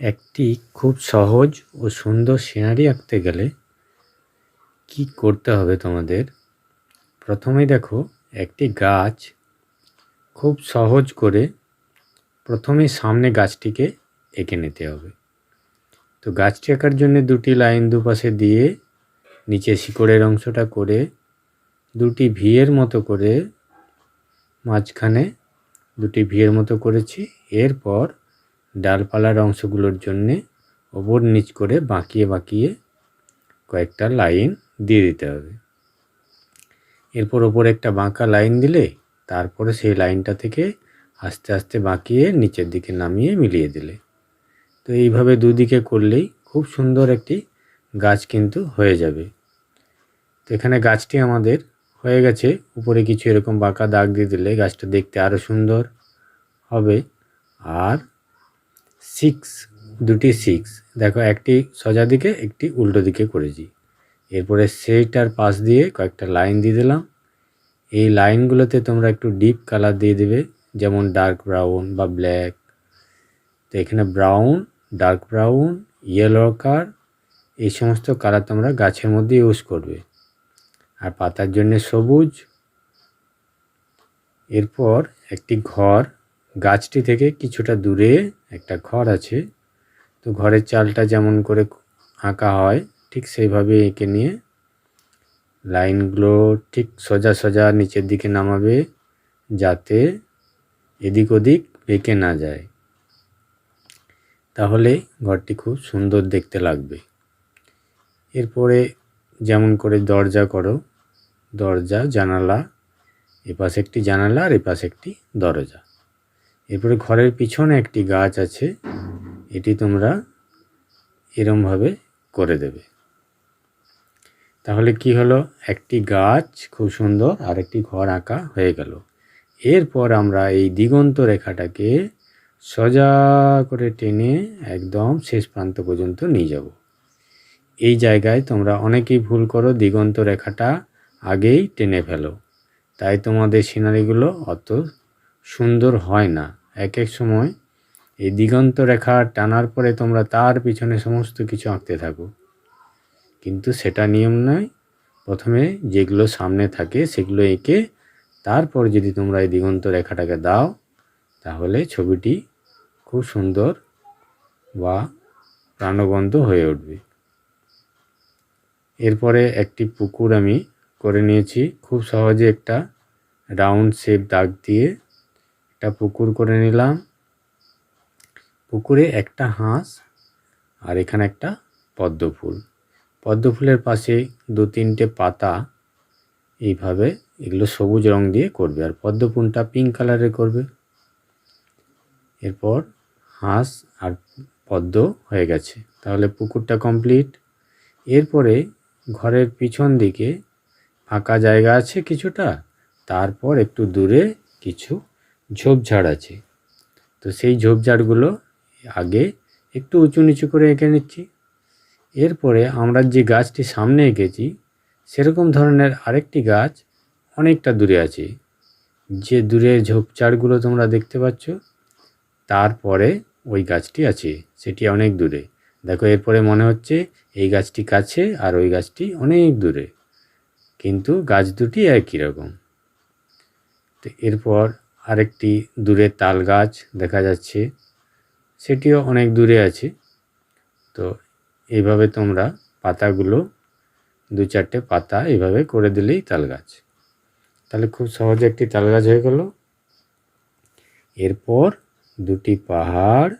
একটি খুব সহজ ও সুন্দর সিনারি আঁকতে গেলে কি করতে হবে তোমাদের? প্রথমেই দেখো, একটি গাছ খুব সহজ করে প্রথমে সামনে গাছটিকে এঁকে নিতে হবে। তো গাছটি আঁকার জন্য দুটি লাইন দুপাশে দিয়ে নিচে শিকড়ের অংশটা করে দুটি ভিয়ের মতো করে মাঝখানে দুটি ভিয়ের মতো করেছি। এরপর ডালপালার অংশগুলোর জন্যে ওপর নিচ করে বাঁকিয়ে বাঁকিয়ে কয়েকটা লাইন দিয়ে দিতে হবে। এরপর ওপরে একটা বাঁকা লাইন দিলে তারপরে সেই লাইনটা থেকে আস্তে আস্তে বাঁকিয়ে নিচের দিকে নামিয়ে মিলিয়ে দিলে। তো এইভাবে দুদিকে করলেই খুব সুন্দর একটি গাছ কিন্তু হয়ে যাবে। তো এখানে গাছটি আমাদের হয়ে গেছে। উপরে কিছু এরকম বাঁকা দাগ দিয়ে দিলে গাছটা দেখতে আরও সুন্দর হবে। আর সিক্স দুটি সিক্স দেখো, একটি সোজা দিকে, একটি উল্টো দিকে করেছি। এরপরে সেইটার পাশ দিয়ে কয়েকটা লাইন দিয়ে দিলাম। এই লাইনগুলোতে তোমরা একটু ডিপ কালার দিয়ে দেবে, যেমন ডার্ক ব্রাউন বা ব্ল্যাক তো এখানে ব্রাউন ডার্ক ব্রাউন ইয়েলো কার এই সমস্ত কালার তোমরা গাছের মধ্যে ইউজ করবে। আর পাতার জন্য সবুজ। এরপর একটি ঘর, গাছটি থেকে কিছুটা দূরে একটা ঘর আছে। তো ঘরের চালটা যেমন করে আঁকা হয়, ঠিক সেইভাবে এঁকে নিয়ে লাইনগুলো ঠিক সোজা সোজা নিচের দিকে নামাবে যাতে এদিক ওদিক বেঁকে না যায়। তাহলে ঘরটি খুব সুন্দর দেখতে লাগবে। এরপরে যেমন করে দরজা করো, দরজা, জানালা, এপাশে একটি জানালা আর এপাশে একটি দরজা। এরপরে ঘরের পিছনে একটি গাছ আছে, এটি তোমরা এরমভাবে করে দেবে। তাহলে কি হলো? একটি গাছ খুব সুন্দর আর একটি ঘর আঁকা হয়ে গেল। এরপর আমরা এই দিগন্ত রেখাটাকে সোজা করে টেনে একদম শেষ প্রান্ত পর্যন্ত নিয়ে যাব। এই জায়গায় তোমরা অনেকেই ভুল করো, দিগন্ত রেখাটা আগেই টেনে ফেলো। তাই তোমাদের সিনারিগুলো অত সুন্দর হয় না। এক এক সময় এই দিগন্ত রেখা টানার পরে তোমরা তার পিছনে সমস্ত কিছু আঁকতে থাকো। কিন্তু সেটা নিয়ম নয়। প্রথমে যেগুলো সামনে থাকে সেগুলো এঁকে তারপর যদি তোমরা এই দিগন্ত রেখাটাকে দাও, তাহলে ছবিটি খুব সুন্দর বা প্রাণবন্ত হয়ে উঠবে। এরপরে একটি পুকুর আমি করে নিয়েছি। খুব সহজে একটা রাউন্ড শেপ দাগ দিয়ে একটা পুকুর করে নিলাম। পুকুরে একটা হাঁস আর এখানে একটা পদ্ম ফুল পদ্ম ফুলের পাশে দু তিনটে পাতা এইভাবে এগুলো সবুজ রং দিয়ে করবে আর পদ্ম ফুলটা পিঙ্ক কালারে করবে। এরপর হাঁস আর পদ্ম হয়ে গেছে। তাহলে পুকুরটা কমপ্লিট এরপরে ঘরের পিছন দিকে ফাঁকা জায়গা আছে কিছুটা। তারপর একটু দূরে কিছু ঝোপঝাড় আছে। তো সেই ঝোপঝাড়গুলো আগে একটু উঁচু নিচু করে এঁকে নিচ্ছি। এরপরে আমরা যে গাছটি সামনে এঁকেছি, সেরকম ধরনের আরেকটি গাছ অনেকটা দূরে আছে। যে দূরে ঝোপঝাড়গুলো তোমরা দেখতে পাচ্ছ, তারপরে ওই গাছটি আছে, সেটি অনেক দূরে। দেখো, এরপরে মনে হচ্ছে এই গাছটি কাছে আর ওই গাছটি অনেক দূরে। কিন্তু গাছ দুটি একই রকম। তো এরপর আরেকটি দূরে তাল গাছ দেখা যাচ্ছে। সেটিও অনেক দূরে আছে। তো এইভাবে তোমরা পাতাগুলো দু চারটে পাতা এভাবে করে দিলেই তাল গাছ। তাহলে খুব সহজে একটি তাল গাছ হয়ে গেল। এরপর দুটি পাহাড়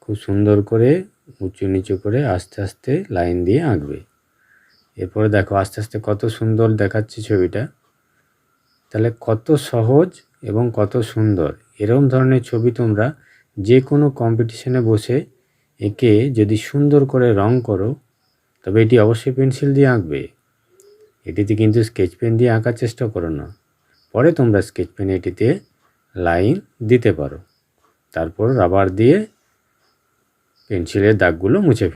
খুব সুন্দর করে উঁচু নিচু করে আস্তে আস্তে লাইন দিয়ে আঁকবে। এরপরে দেখো আস্তে আস্তে কত সুন্দর দেখাচ্ছে ছবিটা। তাহলে কত সহজ এবং কত সুন্দর। এরকম ধরনের ছবি তোমরা যে কোনো কম্পিটিশনে বসে একে যদি সুন্দর করে রং করো, তবে এটি অবশ্যই পেন্সিল দিয়ে আঁকবে। এটিতে কিন্তু স্কেচ পেন দিয়ে আঁকার চেষ্টা করো না। পরে তোমরা স্কেচ পেন এটিতে লাইন দিতে পারো। তারপর রাবার দিয়ে পেন্সিলের দাগগুলো মুছে